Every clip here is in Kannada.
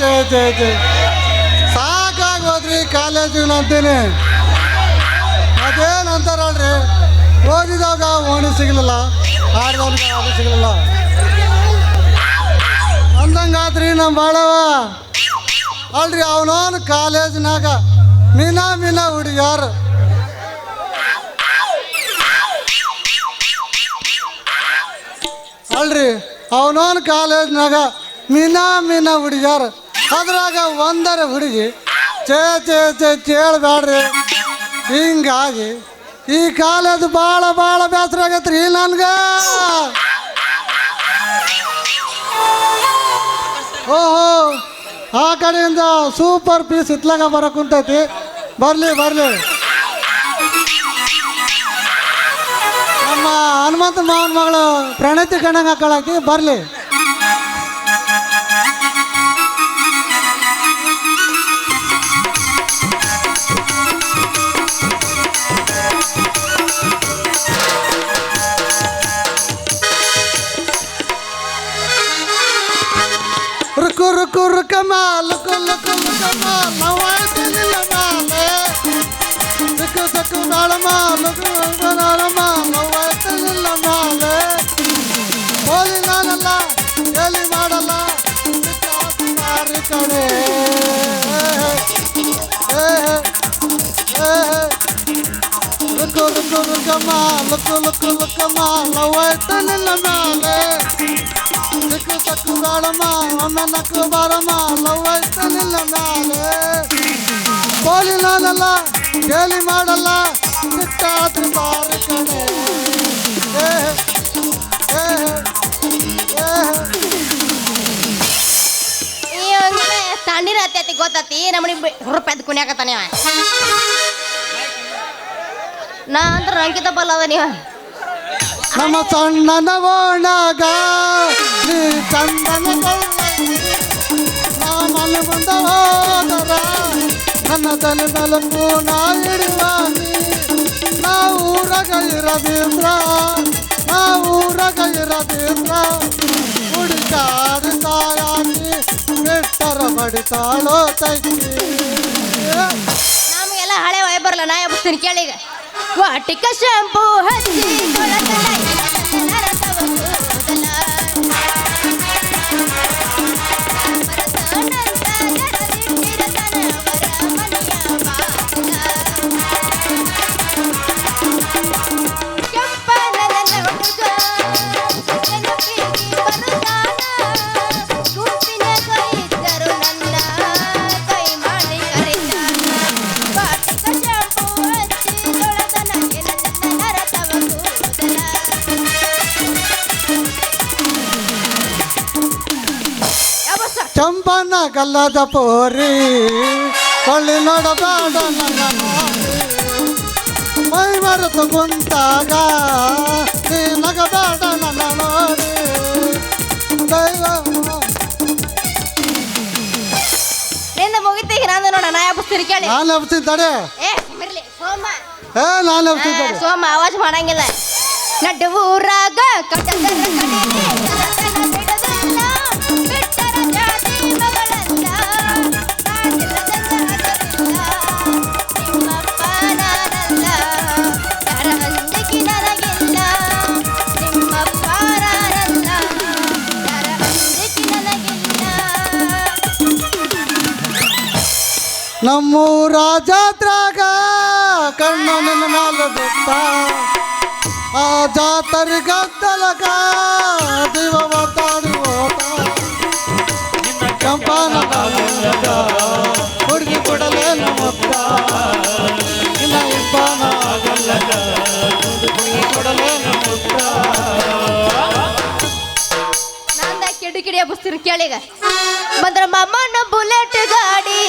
ಛೇ ಛೇ ಅಂತೇನೆ ಸಾಕಾಗೋದ್ರಿ ಅಂತೀನಿ ಅದೇನಂತಾರಲ್ರಿ ಓದಿದಾಗ ಓಣಿ ಸಿಗಲಿಲ್ಲ ಆಡ್ದವ್ರಿಗೆ ಅದು ಸಿಗಲಿಲ್ಲ. ಅಂದಂಗಾದ್ರಿ ನಮ್ಮ ಬಾಳವ ಅಲ್ರಿ ಅವನೋನ್ ಕಾಲೇಜಿನಾಗ ಮೀನಾ ಮೀನಾ ಹುಡುಗ್ಯಾರ. ಅಲ್ರಿ, ಅವನವನು ಕಾಲೇಜ್ನಾಗ ಮೀನಾ ಮೀನಾ ಹುಡುಗ್ಯಾರ. ಅದ್ರಾಗ ಒಂದರ ಹುಡುಗಿ ಚೇ ಚೇ ಚೇ ಚೇಳ್ಬೇಡ್ರಿ ಹಿಂಗಾಗಿ ಈ ಕಾಲದ ಭಾಳ ಭಾಳ ಬೇಸರ ಆಗೈತ್ರಿ ನನ್ಗೆ. ಓಹೋ, ಆ ಕಡೆಯಿಂದ ಸೂಪರ್ ಪೀಸ್ ಇತ್ಲಾಗ ಬರಕ್ ಕುಂತೈತಿ. ಬರಲಿ ಬರಲಿ. ನಮ್ಮ ಹನುಮಂತ ಮಾವನ ಮಗಳು ಪ್ರಣತಿ ಕಣ್ಣಂಗ ಹಾಕೊಳಕಿ ಬರ್ಲಿ. லுக்குனா லுக்கு லுக்கு லுக்கமா நவாய் தினிலமாலே லுக்கு சக்கு நாளமா லுக்கு நாளமா ರುಕು ರುಕು ರುಕಮ ಲುಕು ಲುಕು ಲುಕಮ ಲವಾಯ್ತಿಲ್ಲ ಮಾಲೆ ಸಿಕ್ಕು ಸಕ್ಕು ಬಾಳಮ್ಮ ಒಮ್ಮೆ ನಕ್ಕು ಬಾರಮ್ಮ ಲವ್ ಆಯ್ತಾನಿಲ್ಲ ನಾಳೆ ಕೋಲಿ ನಾನಲ್ಲ ಗೇಲಿ ಮಾಡಲ್ಲ ಸಿಟ್ಟಾದ್ರಿ ಬಾರಿ ಕಣೆ ಏ, ಏ, ಏ. ತಣ್ಣೀರ್ ಹತ್ತೈತಿ ಗೊತ್ತತಿ ನಮ್ಮನಿ ಹುರುಪೆದ್ ಕುಣ್ಯಾಕತ್ತಾನ ಇವ ನಾ ಅಂದ್ರ ಅಂಕಿತ ಬಲ್ಲ ಅದ ನೀವ. ನಮ್ಮ ಸಣ್ಣನ ಓಣಾಗ ನೀ ಚಂದನ ಮನ ಮುಂದ ಹೋದರ ನನ್ನ ತಲೆ ತಲುಪು ನಾ ಹಿಡಿವ ನಾ. ಊರಾಗ ಇರದಿದ್ರ ನಾ ಊರಾಗ ಇರದಿದ್ರ ಹುಡುಗಾಡಿ ತಾಯಾಗಿ ಬಿಟ್ಟರ ಬಡಿತಾಳೋ ತೈಕಿ ನಮಗೆಲ್ಲ ಹಳೆ ವಯ ಬರಲ್ಲ ನಾ ಎಬ್ಬಿಸ್ತೀನಿ ಕೇಳಿ वाटिका शंभू हसी ಚಂಪನ ಗಲ್ಲದ ಪೋರಿ ಕೊಳ್ಳಿ ನೋಡಬೇಡ ನನ್ನ ನೋಡಿ ಮೈ ಮರೆತು ಕುಂತಾಗ ನೀ ನಗಬೇಡ ನನ್ನ ನೋಡಿ ದೈವ ನಿಂದ ಮುಗಿತೀಗ ನಂದು ನೋಡ ನಾ ಎಬ್ಬಿಸ್ತೀನಿ ಕೇಳಿ ನಾನು ಎಬ್ತೀನಿ ತಡೆ ಏ ಸುಮ್ಮಿರ್ಲಿ ಸೋಮ ಏ ನಾನು ಎಬ್ತೀನಿ ಆ, ತಡೆ ಸೋಮ ಆವಾಜ್ ಮಾಡಂಗಿಲ್ಲ ನಡ್ಡು ಊರಾಗ ಕಟಕರ ನಮ್ಮೂರ ಜಾತ್ರಾಗ ಕಣ್ಣನ ಮ್ಯಾಲ ಆ ಜಾತರ್ ಗದ್ದಲಗ ದಿವ ಮಾತಾಡಿ ಹೋದ. ಚಂಪಾನ ಹುಡುಗಿ ಕೊಡಲೇ ನಮ್ಮಪ್ಪ ಇಲ್ಲ ಇಬ್ಬಾನ ಗಲ್ಲದ ಹುಡುಗಿ ಕೊಡಲೇನು ಮೊತ್ತ? ನಂದ ಕಿಡಿ ಕಿಡಿಯ ಎಬ್ಬಿಸ್ತೀನಿ ಕೇಳಿಗ? ಬಂದ್ರ ಮಮ್ಮನ ಬುಲೆಟ್ ಗಾಡಿ.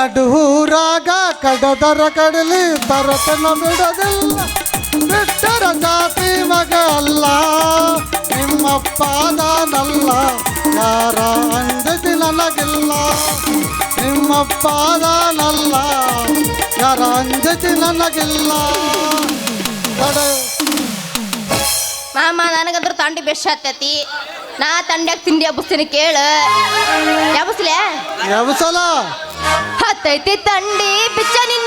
ನಡುಹೂರಾಗ ಕಡದರ ಕಡಲಿ ಬರತನ ಬಿಡದಿಲ್ಲ. ಬಿಟ್ಟರ ಜಾತಿ ಮಗ ಅಲ್ಲ. ನಿಮ್ಮಪ್ಪ ನಾನಲ್ಲ ಯಾರ ಅಂಜತಿ ನನಗಿಲ್ಲ. ನಿಮ್ಮಪ್ಪ ನಾನಲ್ಲ ಯಾರ ಅಂಜತಿ ನನಗಿಲ್ಲ. ಮಾಮ ನನಗಂದ್ರೆ ತಾಂಡಿ ಬೆಸ್ಟ್ ಹತ್ತೈತಿ ನಾ ತಂಡ್ಯಾಗ ತಿಂಡಿ ಹಬ್ಬಸ್ತೀನಿ ಕೇಳು. ಯಾಬಸ್ಲೆ ಯಾವಸಲ ಹತ್ತೈತಿ ತಂಡಿ ಬಿಚ್ಚ ನಿನ್ನ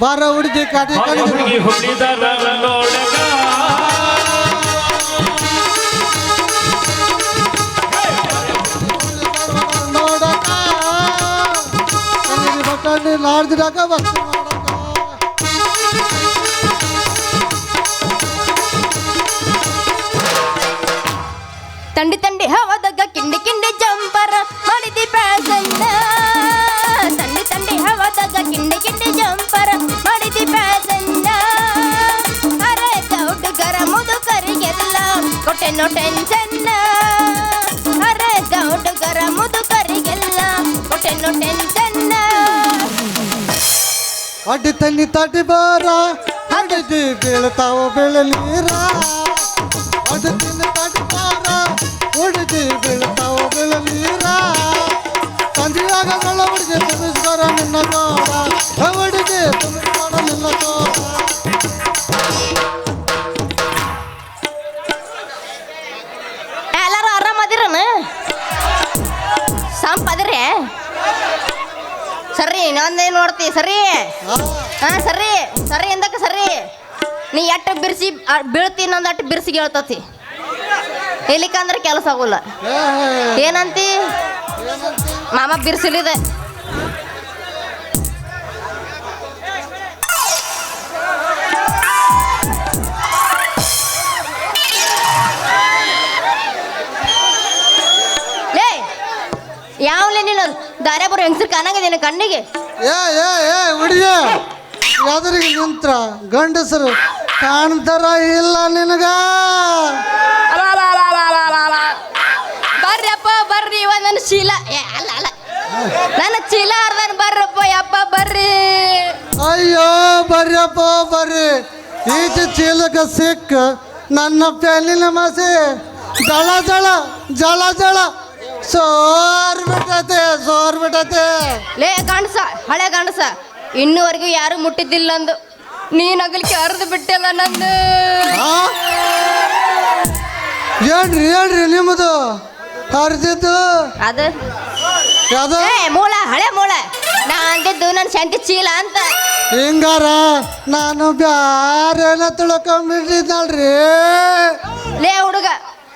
ಬಾರ ಹುಡುಗಿ ಕಾಟಿ ಹುಡುಗಿ ಹುಟ್ಟಿದರ ನೋಡಗ. ತಂಡಿ ತಂಡಿ ಹವದಾಗ ಕೊಟ್ಟೆನೋ ಟೆನ್ಷನ್ನ ಅರೆ ಹುಡುಗರ ಮುದುಕರಿಗೆಲ್ಲ ಕೊಟ್ಟೆನೋ ಟೆನ್ಷನ್ನ ಅಡ್ಡಿ ತಣ್ಣಿ ತಟ್ಟಿ ಬಾರ ಅಡಿದಿ ಬೀಳ್ತಾವ ಬೆಳೆ ನೀರ ಅಡ್ಡಿ ತಿನ್ನಿ ತಟ್ಟಿ ಬಾರ ಹುಡುಗಿ ಬೀಳ್ತಾವ ಬೆಳೆ ನೀರ ಸಂಜೆಯಾಗ ಬೆಳ ಹುಡುಗಿ ತುಂಬಿಸ್ಕೊರ ನಿನ್ನ ತೋರ ಹುಡುಗಿ ತುಂಬಿಸ್ಕೊರ ನಿನ್ನ ತೋರ ನಂದೇನು ನೋಡ್ತಿ, ಸರಿ? ಹಾ, ಸರಿ. ಸರಿ ಎಂದಕ್ಕೆ ಸರಿ? ನೀ ಎಟ್ಟು ಬಿರ್ಸಿ ಬೀಳ್ತಿ ನಂದು ಅಟ್ಟು ಬಿರ್ಸಿ ಹೇಳ್ತತಿ ಎಲ್ಲಿಕಂದ್ರೆ ಕೆಲಸ ಆಗೋಲ್ಲ. ಏನಂತಿ? ಮಾಮ ಬಿರ್ಸಿಲಿದೆ. ಯಾವಲೇ ನೀನು ದಾರ್ಯ ಬರೋ ಹೆಂಗಸರು ಕಾಣಂಗಿದ್ದೇನೆ ಕಣ್ಣಿಗೆ? ಏ ಏ ಏ ಹುಡುಗ ಯಾವ್ದ್ರಿಗೆ ನಿಂತ್ರ. ಗಂಡಸರು ಕಾಣ್ತಾರ ಇಲ್ಲ ನಿನಗ. ಬರ್ರಪ್ಪ ಬರ್ರಿ ಇವ ನನ್ನ ಚೀಲ ಏ ಅಲ್ಲ ಅಲ್ಲ ನನ್ನ ಚೀಲ ಅರ್ಧನ್ ಬರ್ರಪ್ಪ ಯಪ್ಪ ಬರ್ರಿ. ಅಯ್ಯೋ ಬರ್ರಪ್ಪ ಬರ್ರಿ. ಈಚ ಚೀಲಕ ಸಿಕ್ಕ ನನ್ನ ಪೆನ್ನಿನ ಮಸಿ. ಜಳ ಜಳ ಜಳ ಜಳ. ಸೋರ್ ಬಿಟ್ಟತೆ ಸೋರ್ ಬಿಟ್ಟತೆ ಲೇ ಗಂಡಸ ಹಳೆ ಗಂಡಸ ಇನ್ನುವರೆಗೂ ಯಾರು ಮುಟ್ಟಿದ್ದಿಲ್ಲ ಅಂದು ನೀನ್ ಅಗಲಿಕ್ಕೆ ಅರ್ದು ಬಿಟ್ಟಲ್ಲ ನಂದು? ಏನ್ರಿ ಏನ್ರಿ ನಿಮ್ಮದು? ಹರಿದಿದ್ದು? ಅದು? ಯಾವ್ದು? ಏ ಮೂಳ ಹಳೆ ಮೂಳ. ನಾ ಅಂದಿದ್ದು ನನ್ನ ಶಾಂತಿ ಚೀಲ ಅಂತ. ಹಿಂಗಾರ ನಾನು ಬ್ಯಾರೇನ ತಿಳ್ಕೊಂಬಿಟ್ಟಿದ್ದಲ್ರಿ ಲೇ ಹುಡುಗ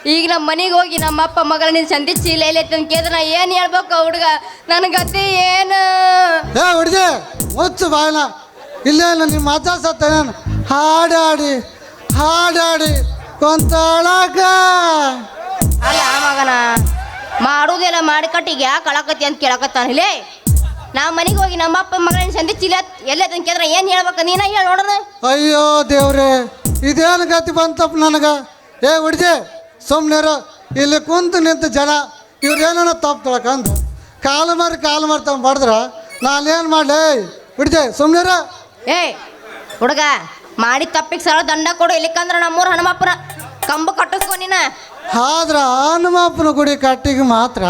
ಈಗ ನಮ್ಮ ಮನೆಗೆ ಹೋಗಿ ನಮ್ಮ ಅಪ್ಪ ಮಗಳ ನಿನ್ ಸಂತಿ ಚೀಲ ಇಲ್ಲ ಅಂತ ಕೇಳಿದ್ರೆ ನಾ ಏನು ಹೇಳ್ಬೇಕು ಹುಡುಗ? ನನ್ನ ಗತಿ ಏನು? ಏ ಹುಡುಗಿ ಮುಚ್ಚು ಇಲ್ಲ ಇಲ್ಲ ನಿಮ್ಮ ಅಜ್ಜ ಸತ್ತ ಹಾಡಾಡಿ ಹಾಡಾಡಿ ಕೊಂತಾಳಕ ಅಲ್ಲ ಮಗನ ಮಾಡುವುದೆಲ್ಲ ಮಾಡಿ ಕಟ್ಟಿಗೆ ಯಾಕೆ ಕಳಕತ್ತಿ ಅಂತ ಕೇಳಕತ್ತಾನ? ಲೇ ನಾ ಮನೆಗೆ ಹೋಗಿ ನಮ್ಮ ಅಪ್ಪ ಮಗಳ ಸಂತಿ ಚೀಲ ಎಲ್ಲ ಅಂತ ಕೇಳಿದ್ರೆ ಏನು ಹೇಳ್ಬೇಕು? ನೀನ ಹೇಳಿ ನೋಡೋಣ. ಅಯ್ಯೋ ದೇವ್ರೆ ಇದೇನು ಗತಿ ಬಂತಪ್ಪ ನನಗ? ಏ ಹುಡುಗಿ ಸುಮ್ಮನಿರು ಇಲ್ಲಿ ಕುಂತು ನಿಂತು ಜನ ಇವ್ರೇನ ತಪ್ಪು ತೊಳ್ಕಂದು ಕಾಲು ಮಾರಿ ಕಾಲು ಮಾರಿ ತಮ್ಮ ಬಡ್ದ್ರ ನಾನೇನು ಮಾಡಲಿ? ಬಿಡ್ದೆ ಸುಮ್ಮನೆರ ಏಯ್ ಹುಡುಗ ಮಾಡಿ ತಪ್ಪಿಗೆ ಸರಳ ದಂಡ ಕೊಡು ಇಲ್ಲಿಕಂದ್ರೆ ನಮ್ಮೂರು ಹನುಮಪ್ಪನ ಕಂಬ ಕಟ್ಟಿಸ್ಕೊ ನೀನ. ಆದ್ರ ಹನುಮಪ್ಪನ ಗುಡಿ ಕಟ್ಟಿಗೆ ಮಾತ್ರ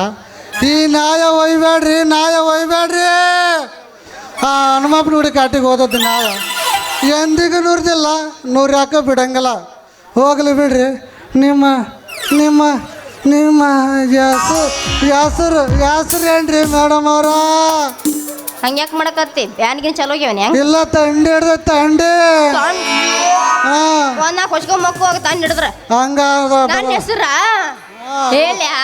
ಈ ನಾಯ ಒಯ್ಬೇಡ್ರಿ ನಾಯ ಒಯ್ಬೇಡ್ರಿ. ಆ ಹನುಮಪ್ಪನ ಗುಡಿ ಕಟ್ಟಿಗೆ ಹೋದದ್ದು ನಾಯ ಎಂದಿಗೂ ನೂರ್ದಿಲ್ಲ ನೂರು ನೂರ್ಯಾಕ ಬಿಡಂಗಿಲ್ಲ. ಹೋಗಲಿ ಬಿಡ್ರಿ ನಿಮ್ಮ ನಿಮ್ಮ ನಿಮ್ಮ ಯಾಸು ಯಾಸರು ಯಾಸರು ಏನ್ರಿ ಮೇಡಮ್ ಅವರ? ಹಂಗ್ಯಾಕೆ ಮಾಡಕತ್ತಿ? ಬ್ಯಾನ್ಗಿನ ಚಲೋ ಹೋಗ್ಯಾವನ್ ಹೆಂಗ್? ಇಲ್ಲ ತಂಡಿ ಹಿಡ್ದ ತಂಡಿ. ಒಂದ್ ನಾಲ್ಕು ಕೊಚ್ಕೊಂಡ್ ಮಕ್ಕು ಹೋಗಿ ತಂದು ಹಿಡಿದ್ರ? ಹಂಗ ನನ್ನ ಹೆಸರ? ಹೇಳ್ಯಾ?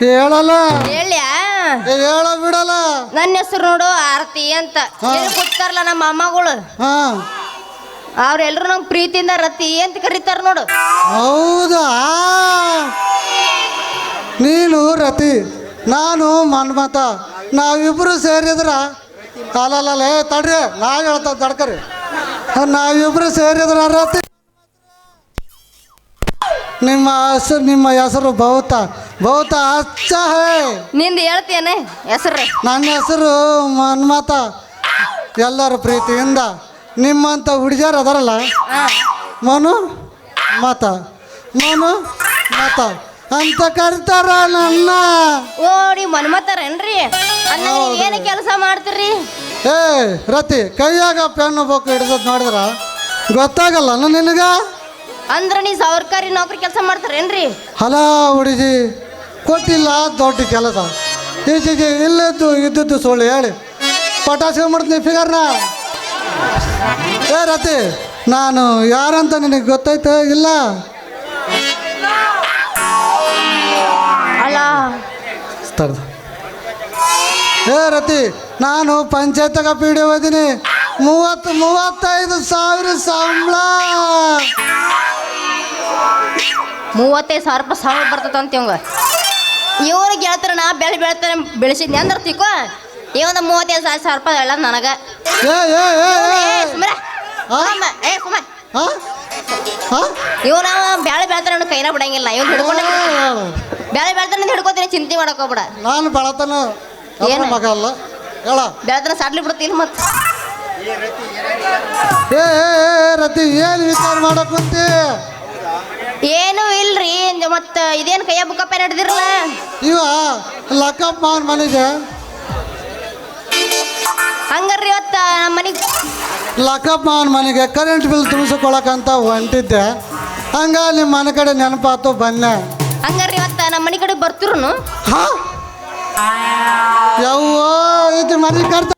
ಹೇಳಲ್ಲ. ಹೇಳ್ಯಾ? ಹೇಳ ಬಿಡಲ್ಲ. ನನ್ನ ಹೆಸರು ನೋಡು ಆರತಿ ಅಂತ. ಕೊಡ್ತಾರಲ್ಲ ಕೂತಾರಲ್ಲ ನಮ್ಮ ಅಮ್ಮಗಳು. ಹಾ. ಅವ್ರೆಲ್ರು ನಮ್ ಪ್ರೀತಿಯಿಂದ ರತಿ ಅಂತ ಕರೀತಾರ ನೋಡು. ಹೌದಾ? ನೀನು ರತಿ ನಾನು ಮನ್ಮತ ನಾವಿಬ್ರು ಸೇರಿದ್ರ ಅಲ್ಲಲ್ಲ ಏ ತಡ್ರಿ ನಾ ಹೇಳ್ತಾ ತಡ್ಕರಿ. ನಾವಿಬ್ರು ಸೇರಿದ್ರ ರತಿ. ನಿಮ್ಮ ಹೆಸರು ನಿಮ್ಮ ಹೆಸರು ಬಹುತ ಬಹುತ ಅಚ್ಚ ಹೇ. ನಿಂದು ಹೇಳ್ತೇನೆ ಹೆಸರು ನನ್ನ ಹೆಸರು ಮನ್ಮತ ಎಲ್ಲರ ಪ್ರೀತಿಯಿಂದ ನಿಮ್ಮಂಥ ಹುಡುಗಿಯರು ಅದಾರಲ್ಲ? ಮನು ಮಾತ. ಮನು ಮಾತ. ಅಂತ ಕರಿತಾರ ನನ್ನ. ಓಡಿ ಮನ್ಮತ್ತಾರೇನ್ರಿ ಅಂದ ಏನು ಕೆಲಸ ಮಾಡ್ತೀರಿ? ಏ ರತಿ ಕೈಯಾಗ ಪೆನ್ನು ಬೇಕು ಹಿಡಿದದ್ ನೋಡಿದ್ರ? ಗೊತ್ತಾಗಲ್ಲ ನಿನಗ? ಅಂದ್ರ ನೀ ಸರ್ಕಾರಿ ನೌಕರಿ ಕೆಲಸ ಮಾಡ್ತಾರೇನ್ರಿ? ಹಲೋ ಹುಡುಗಿ ಕೊಟ್ಟಿಲ್ಲ ದೊಡ್ಡ ಕೆಲಸ. ಈಚೆಗೆ ಇಲ್ಲದ್ದು ಇದ್ದದ್ದು ಸುಳ್ಳು ಹೇಳಿ. ಪಟಾಸಿ ಮಾಡ್ತೀನಿ ಫಿಗರ್ನ. ಏ ರತಿ ನಾನು ಯಾರಂತ ನಿನಗೆ ಗೊತ್ತಾಯ್ತು ಇಲ್ಲ? ಅಲ್ಲ. ಏ ರತಿ ನಾನು ಪಂಚಾಯತ್ಗ ಪಿ ಡಿ ಓದಿನಿ. ಮೂವತ್ತು ಮೂವತ್ತೈದು ಸಾವಿರ ಸಂಬಳ. ಮೂವತ್ತೈದು ಸಾವಿರ ರೂಪಾಯಿ ಸಂಬಳ ಬರ್ತದಂತ ಇವಂಗ ಇವ್ರಿಗೆ ಹೇಳ್ತಾರೆ ನಾ ಬೆಳೆ ಬೆಳಿತಾನೆ ಬೆಳೆಸಿದ್ನಿ ಅಂದ್ರೆ ತಿಕ್ಕೋ. ಇವಂದ ಮೂವತ್ತೈದು ಸಾವಿರ ಸಾವಿರ ರೂಪಾಯಿ ಹೇಳ ನನಗೆ. ಏ ಏ ಏ ಏ. ಏ ಆ? ಏ ಸುಮ್ಮ ಹಾ ಹಾ ಇವ್ನ ಬ್ಯಾಳೆ ಬೆಳ್ತಾನೆ ಅವ್ನ ಕೈನ ಬಿಡಂಗಿಲ್ಲ. ಇವ್ನು ಹಿಡ್ಕೊಂಡು ಬ್ಯಾಳೆ ಬೆಳ್ತಾನೆ ಅಂತ ಹಿಡ್ಕೋತೀನಿ ಚಿಂತೆ ಮಾಡಕ್ ಹೋಗ್ಬೇಡ. ನಾನು ಬೆಳತನ. ಏನು? ಮಗ ಅಲ್ಲ. ಹೇಳ. ಬೆಳ್ತಾನೆ ಸಾಡ್ಲಿ ಬಿಡ್ತೀನಿ ಮತ್ತೆ. ಏ ಏ ಏ, ಏ, ರತಿ ಏನು ವಿಚಾರ ಮಾಡಕ್ ಕುಂತಿ? ಏನು ಇಲ್ರಿ ಮತ್ತೆ ಇದೇನು ಕೈಯ ಬುಕ್ಕಪ್ಪ ನಡೆದಿರಲ್ಲ ಇವ ಲಕ್ಕಪ್ಪ ಅವ್ರ ಮನೆಗೆ ಹಂಗಾರ್ರಿ ಇವತ್ತ ನಮ್ಮ ಮನೆಗೆ ಲಕ್ಕಪ್ಪ ಅವನ ಮನೆಗೆ ಕರೆಂಟ್ ಬಿಲ್ ತುಂಬಿಸ್ಕೊಳಕಂತ ಹೊಂಟಿದ್ದೆ. ಹಂಗ ನಿಮ್ಮ ಮನೆ ಕಡೆ ನೆನಪಾತು ಬನ್ನೆ. ಹಂಗಾರ್ರಿ ಇವತ್ತ ನಮ್ಮ ಮನೆ ಕಡೆ ಬರ್ತಿರುನು? ಹಾ? ಯವ್ವೋ ಇದು ಮನೆ ಕರ್ತ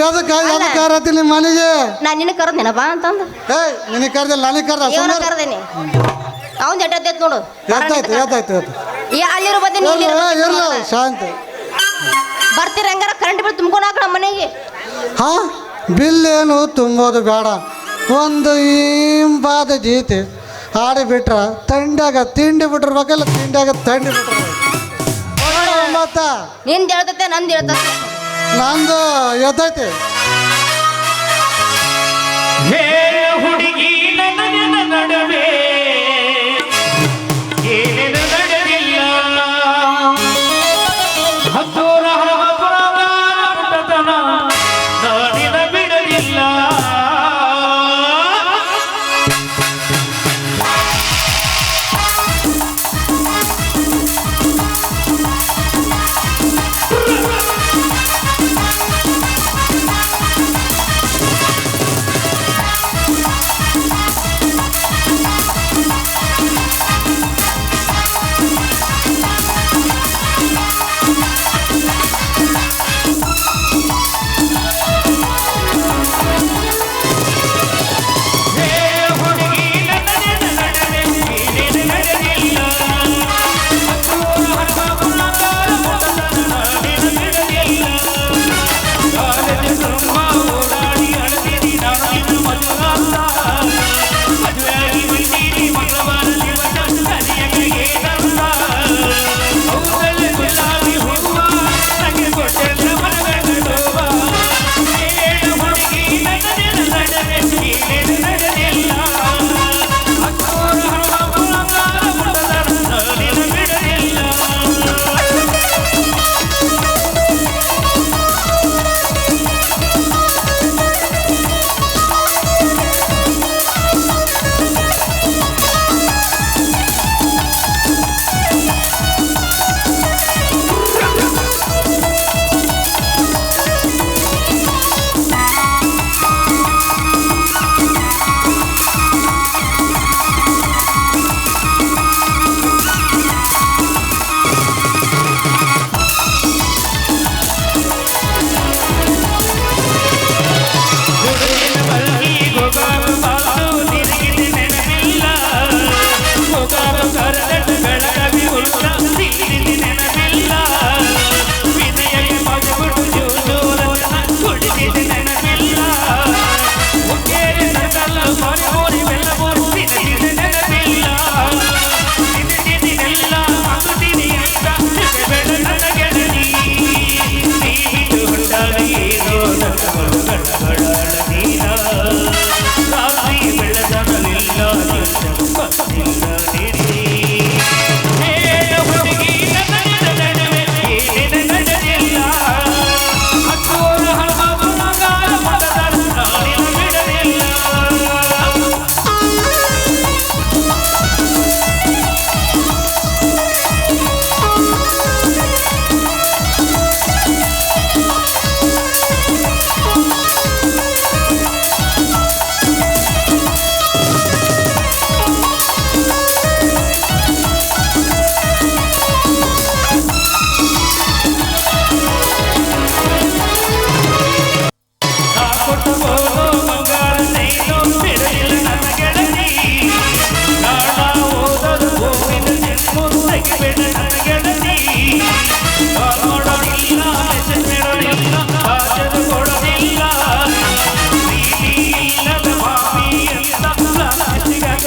ಯಾವ್ದಕ್ಕ ಯಾವ್ದಕ್ಕ ರತಿ ನಿಮ್ಮ ಮನೆಗೆ? ನಾ ನಿನ್ನ ಕರೆದೇನ ಬಾ ಅಂತಂದು. ಏಯ್ ನಿನಗೆ ಕರ್ದಿಲ್ಲ ನನಗೆ ಕರ್ದ ಸುಮ್ಮನೆ ಕರೆದೇನಿ. ಅವ್ನ್ ಎಟ್ಟೈತ್ ನೋಡು. ಎತ್ತಾಯ್ತು ಎತ್ತಾಯ್ತು ಎತ್ತು ಈ ಅಲ್ಲಿರೋ ಬದಿ ಇರ್ಲ ಶಾಂತಿ. ಬರ್ತೀರ ಹಂಗಾರ? ಕರೆಂಟ್ ಬಿಲ್ ತುಂಬ್ಕೊಂಡು ಹಾಕ ನಮ್ಮ ಮನೆಗೆ. ಹಾ? ಬಿಲ್ ಏನು ತುಂಬೋದು ಬೇಡ. ಒಂದು ಇಂಪಾದ ಗೀತೆ ಆಡಿಬಿಟ್ರ ತಂಡ್ಯಾಗ ತಿಂಡಿ ಬಿಟ್ಟಿರ್ಬೇಕಲ್ಲ ತಿಂಡ್ಯಾಗ ತಂಡಿ ಬಿಟ್ರ ಮತ್ತ ನಿಂದ ಹೇಳ್ತತೆ ನಂದು ಹೇಳ್ತತೆ. ನಂದು ಎದ್ದೈತಿ. ಹೇ ಹುಡುಗಿ ನನ್ನ ನಡುವೆ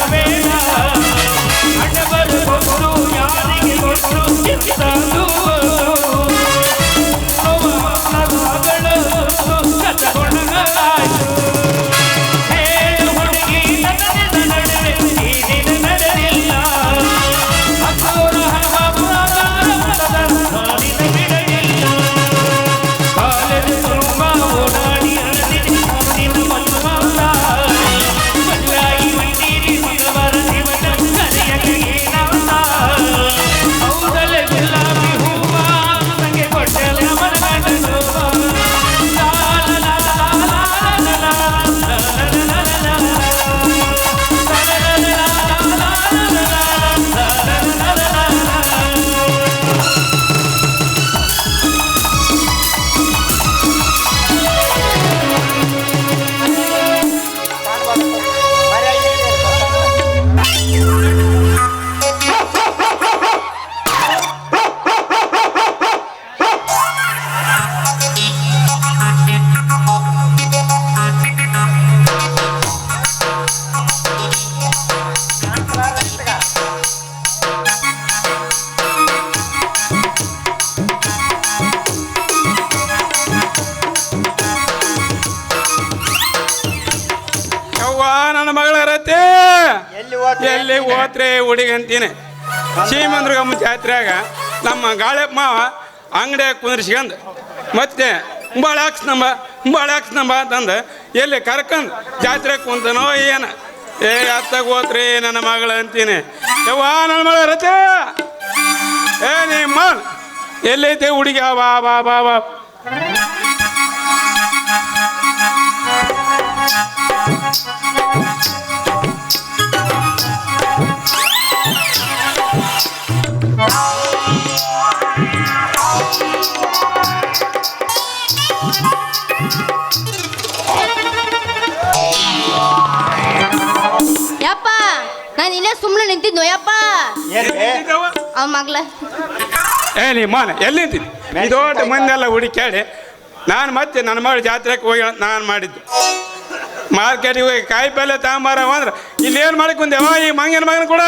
saber. ಎಲ್ಲಿ ಹೋತ್ರೆ ಹುಡುಗಿ ಅಂತೀನಿ. ಸೀಮಂದ್ರಗಮ್ಮ ಜಾತ್ರೆಯಾಗ ನಮ್ಮ ಗಾಳೆಪ್ಪ ಮಾವ ಅಂಗಡಿಯಾಗ ಕುಂದ್ರಿಸ್ಕೊಂಡು ಮತ್ತೆ ಭಾಳ ಹಾಕ್ಸ್ನಂಬ ಭಾಳ ಹಾಕ್ಸ್ನಂಬ ಅಂತಂದು ಎಲ್ಲಿ ಕರ್ಕಂದು ಜಾತ್ರೆ ಕುಂತನೋ ಏನ? ಏ, ಅತ್ತಾಗ ಹೋತ್ರಿ ನನ್ನ ಮಗಳ ಅಂತೀನಿ. ಯವ್ವ, ನನ್ನ ಮಗಳ ರತೆ ಏ ನಿಮ್ಮ ಎಲ್ಲೈತೆ ಹುಡುಗಿ? ಬಾ ಬಾ ಬಾ ಬಾ. ಯಪ್ಪ ನಾನು ಇಲ್ಲೇ ಸುಮ್ಮನೆ ನಿಂತಿದ್ನು ಯಪ್ಪ? ಅವ ಮಗ್ಲ. ಏ ನೀ ಮಾನ ಎಲ್ಲಿ ನಿಂತೀನಿ ಈ ದೊಡ್ಡ ಮಂದೆಲ್ಲ ಹುಡುಕ್ಯಾಡಿ ನಾನು ಮತ್ತೆ ನನ್ನ ಮಗಳ ಜಾತ್ರೆಗೆ ಹೋಗಿ ನಾನು ಮಾಡಿದ್ದು. ಮಾರ್ಕೆಟಿಗೆ ಹೋಗಿ ಕಾಯಿ ಪಲ್ಯ ತಗೊಂಬಾರ ಅಂದ್ರೆ ಇಲ್ಲೇನು ಮಾಡಕ್ಕೆ ಕುಂದೇವ ಈ ಮಂಗನ ಮಗನ ಕೂಡ?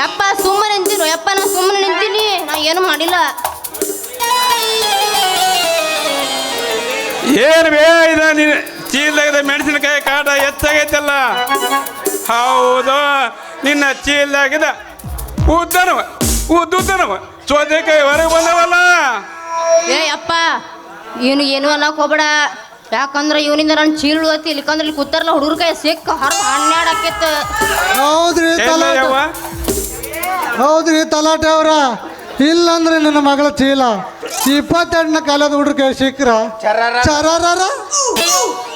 ಯಪ್ಪ ಸುಮ್ಮನೆ ನಿಂತೀನು ಯಪ್ಪ ನಾ ಸುಮ್ಮನೆ ನಿಂತೀನಿ. ನಾ ಏನು ಮಾಡಿಲ್ಲ. ಏನು ಬೇ ಇದ ನೀನು? ಚೀಲದಾಗದ ಮೆಣಸಿನಕಾಯಿ ಕಾಟ ಹೆಚ್ಚಾಗೈತಲ್ಲ ಹೌದು ನಿನ್ನ ಚೀಲದಾಗಿದ ಉದ್ದನವ ಉದ್ದುದ್ದನವ. ಸೋದೆಕಾಯಿ ಹೊರಗೆ ಬಂದವಲ್ಲ. ಏ ಅಪ್ಪ ಏನು ಏನು ಅನ್ನಕ್ ಹೋಗ್ಬೇಡ. ಯಾಕಂದ್ರೆ ಇವನಿಂದ ನಾನು ಚೀಲ ಅತಿ ಇಲ್ಲಿಕಂದ್ರೆ ಇಲ್ಲಿ ಕೂತಾರಲ್ಲ ಹುಡುಗರ ಕೈ ಸಿಕ್ಕ ಹರ್ದ ಹನ್ನೆರಡು ಆಕೈತೆ ಹೌದ್ರಿ ತಲಾಟೆ. ಹೌದ್ರಿ ತಲಾಟೆ ಅವ್ರ. ಇಲ್ಲಂದ್ರೆ ನನ್ನ ಮಗಳ ಚೀಲ. ಇಪ್ಪತ್ತೆಂಟನ ಕಾಲದ ಹುಡುಗ ಕೈ ಸಿಕ್ಕ್ರ. ಪರಾರ ಚರರರ.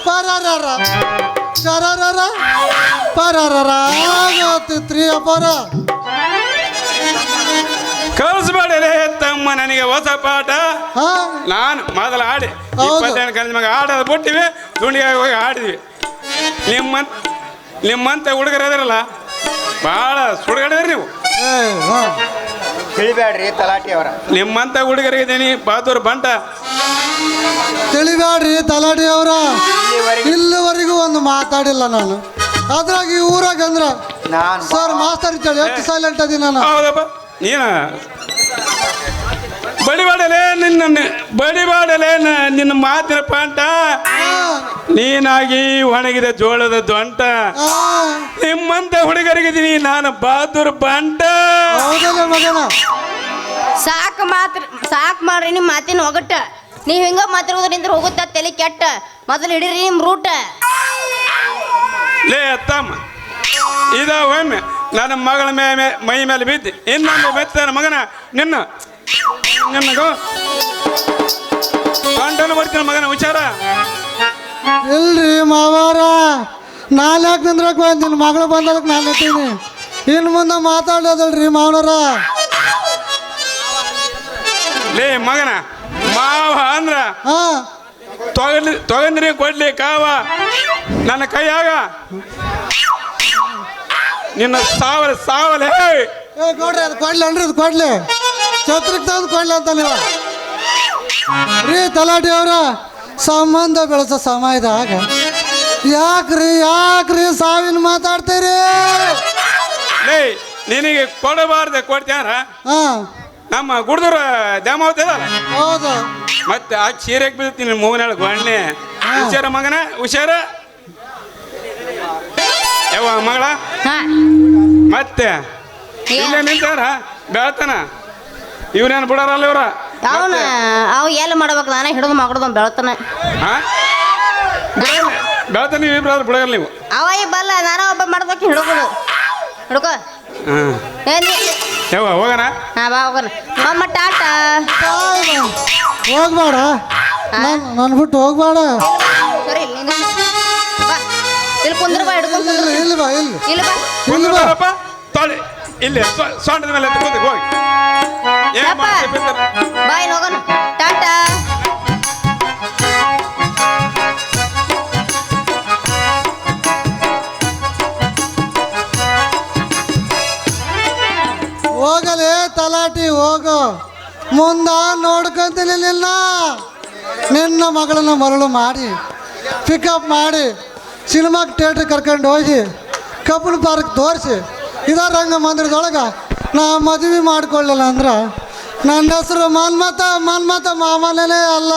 ಪರರರ. ಚರರರ. ಪರರರ. ಆಗೋತಿತ್ರಿ ಅಪ್ಪರ ಕಳಿಸ್ಬೇಡಲೇ ತಮ್ಮ ನನಗೆ ಹೊಸ ಪಾಠ. ಹಾ. ನಾನು ಮೊದಲು ಆಡಿ ಹೌದು. ಇಪ್ಪತ್ತೆಂಟು ಕಲಿದ ಮಗ ಆಡೋದು ಬಿಟ್ಟಿವಿ ದುಂಡಿಗೆ ಹೋಗಿ ಆಡಿದ್ವಿ ನಿಮ್ಮಂತ ನಿಮ್ಮಂತ ಹುಡುಗರು ಅದಿರಲ್ಲ ಭಾಳ ಸುಡುಗಡಿದ್ರಿ ನೀವು. ಏ, ಹಾ. ತಿಳಿಬೇಡ್ರಿ ತಲಾಟಿ ಅವರ. ನಿಮ್ಮಂತ ಹುಡುಗರಿದ್ದೀನಿ ಬಹದ್ದೂರ್ ಬಂಟ. ತಿಳಿಬ್ಯಾಡ್ರಿ ತಲಾಟಿ ಅವರ. ಇಲ್ಲಿವರೆಗೆ ಇಲ್ಲಿವರೆಗೂ ಒಂದು ಮಾತಾಡಿಲ್ಲ ನಾನು. ಅದ್ರಾಗ ಈ ಊರಾಗ ಅಂದ್ರ ನಾನು ಸರ್ ಮಾಸ್ತರ್ ಇದ್ದಾಳೆ ಎಷ್ಟು ಸೈಲೆಂಟ್ ಅದಿ ನಾನು? ಹೌದಪ್ಪ. ನೀನ? ಬಡಿಬಾಡಲೇ ನಿನ್ನ ಬಡಿಬಾಡಲೇ ನ- ನಿನ್ನ ಮಾತಿನ ಪಾಂಟ ನೀನಾಗಿ ಒಣಗಿದ ಜೋಳದ ದೊಂಟ? ನಿಮ್ಮಂತ ಹುಡುಗರಿಗಿದ್ದೀನಿ ನಾನು ಬಹದ್ದೂರ್ ಬಂಟ? ಮಗನ? ಸಾಕು ಮಾತ್ರ ಸಾಕು ಮಾಡ್ರಿ ನಿಮ್ಮ ಮಾತಿನ ಒಗಟ್ಟ ನೀವು ಹಿಂಗ ಮಾತಾಡೋದ್ರಿಂದ ಹೋಗುತ್ತ ತಲೆ ಕೆಟ್ಟ. ಮೊದಲು ಹಿಡೀರಿ ನಿಮ್ಮ ರೂಟ. ಲೇ ಅತ್ತಮ್ಮ ಇದ ಒಮ್ಮೆ. ನನ್ನ ಮಗಳ ಮೇ ಮೇ- ಮೇಲೆ ಬಿದ್ದು ಇನ್ನೊಂದು ಬೆತ್ತ ಮಗನ ನಿನ್ನ ನಿನ್ನಗೋ ಕಂಟನು ಬರ್ತೀನಿ ಮಗನ ವಿಚಾರ? ಇಲ್ರಿ ಮಾವಾರ ನಾಲ್ಕು ಯಾಕೆ ನಿಂದ್ರಕ್ ನಿನ್ನ ಮಗಳು ಬಂದದಕ್ಕೆ ನಾನು ನಿಂತೀನಿ. ಇನ್ನು ಮುಂದೆ ಮಾತಾಡೋದಲ್ರಿ ಮಾವನರ ಲೇ ಮಗನ ಮಾವ ಅಂದ್ರ ಹಾ. ತೊಗಲಿ ತೊಗಂದ್ರಿ ಕೊಡ್ಲಿ ಕಾವ. ನನ್ನ ಕೈಯಾಗ ನಿನ್ನ ಸಾವಲ ಸಾವಲ ಹೇ! ಏ ಕೊಡ್ರಿ ಅದು ಕೊಡ್ಲಿ ಅನ್ರಿ ಅದು ಕೊಡ್ಲಿ. ಛತ್ರಕ್ಕೆ ತಂದು ಕೊಡ್ಲಿ ಅಂತ ನೀವು. ರೀ ತಲಾಟಿ ಅವ್ರ ಸಂಬಂಧ ಬೆಳೆಸ ಸಮಯದಾಗ ಯಾಕ್ರಿ ಯಾಕ್ರಿ ಸಾವಿನ ಮಾತಾಡ್ತೀರಿ? ಲೇ ನಿನಗೆ ಕೊಡಬಾರ್ದೆ ಕೊಡ್ತಾರ ಹಾ. ನಮ್ಮ ಗುಡ್ದೂರ ದ್ಯಾಮಾವತಿ ಅದಲ್ಲ ಹೌದು. ಮತ್ತೆ ಆ ಚೀರೆಗೆ ಬೀಳ್ತೀನಿ ಮೂಗನಾಳ ಗೊಣ್ಣೆ ಹುಷಾರ ಮಗನ? ಹುಷಾರ? ಯವ್ವ ಮಗಳ? ಹಾ. ಮತ್ತೆ? ಇಲ್ಲೇ ನಿಂತಾರ ಬೆಳತನ? ಇವ್ರೇನು ಬಿಡಾರಲ್ಲ ಇವ್ರ? ಅವನ ಅವ ಎಲ್ಲಿ ಮಾಡ್ಬೇಕು? ನಾನೇ ಹಿಡಿದು ಮಗಡ್ದು ಬೆಳತನ. ಹಾ? ಬೆಳ್ತಾನ ನೀವು ಇಬ್ರು ಬಿಡಗಲ್ಲ ನೀವು? ಅವ ಈ ಬಲ್ಲ ನಾನು ಒಬ್ಬ ಮಾಡ್ಬೇಕು ಹಿಡ್ಕೊಡು. ಹಿಡ್ಕೋ. ಹಾಂ. ಏನಿ ಯವ್ವ ಹೋಗೋಣ? ಹಾ ಬಾ ಹೋಗೋಣ. ಮಮ್ಮ ಟಾಟಾ. ಹೋಗ್ಬೇಡ. ನಾನು ನಾನು ಬಿಟ್ಟು ಹೋಗ್ಬೇಡ. ಸರಿ ಇಲ್ಲಿ ನೀನು. ಕುಂದ್ರ ಬಾ ಹಿಡ್ಕೊಂಡು ಕುಂದ್ರ ಇಲ್ಲಿ ಇಲ್ಲಿ ಬಾ ಇಲ್ಲಿ. ಇಲ್ಲಿ ಬಾ. ಇಲ್ಲಿ ಸೊಂಟದ ಮೇಲೆ ಹೋಗಿ ಯಪ್ಪ. ಹೋಗೋಣ. ಟಾಟಾ. ಹೋಗಲೇ ತಲಾಟಿ ಹೋಗು. ಮುಂದ ನೋಡ್ಕೊಂತಿಲಿಲ್ಲ ನಿನ್ನ. ಮಗಳನ್ನ ಮರಳು ಮಾಡಿ ಪಿಕಪ್ ಮಾಡಿ. ಸಿನಿಮಾಗೆ ಥಿಯೇಟ್ರ್ ಕರ್ಕೊಂಡು ಹೋಗಿ ಕಬ್ಬನ ಪಾರ್ಕ್ ತೋರಿಸಿ, ಇದ ರಂಗ ಮಂದಿರದೊಳಗೆ ನಾ ಮದುವೆ ಮಾಡ್ಕೊಳ್ಳಲ್ಲ ಅಂದ್ರೆ ನನ್ನ ಹೆಸರು ಮನ್ಮತ ಮನ್ಮತ ಮಾಮನೇ ಅಲ್ಲ.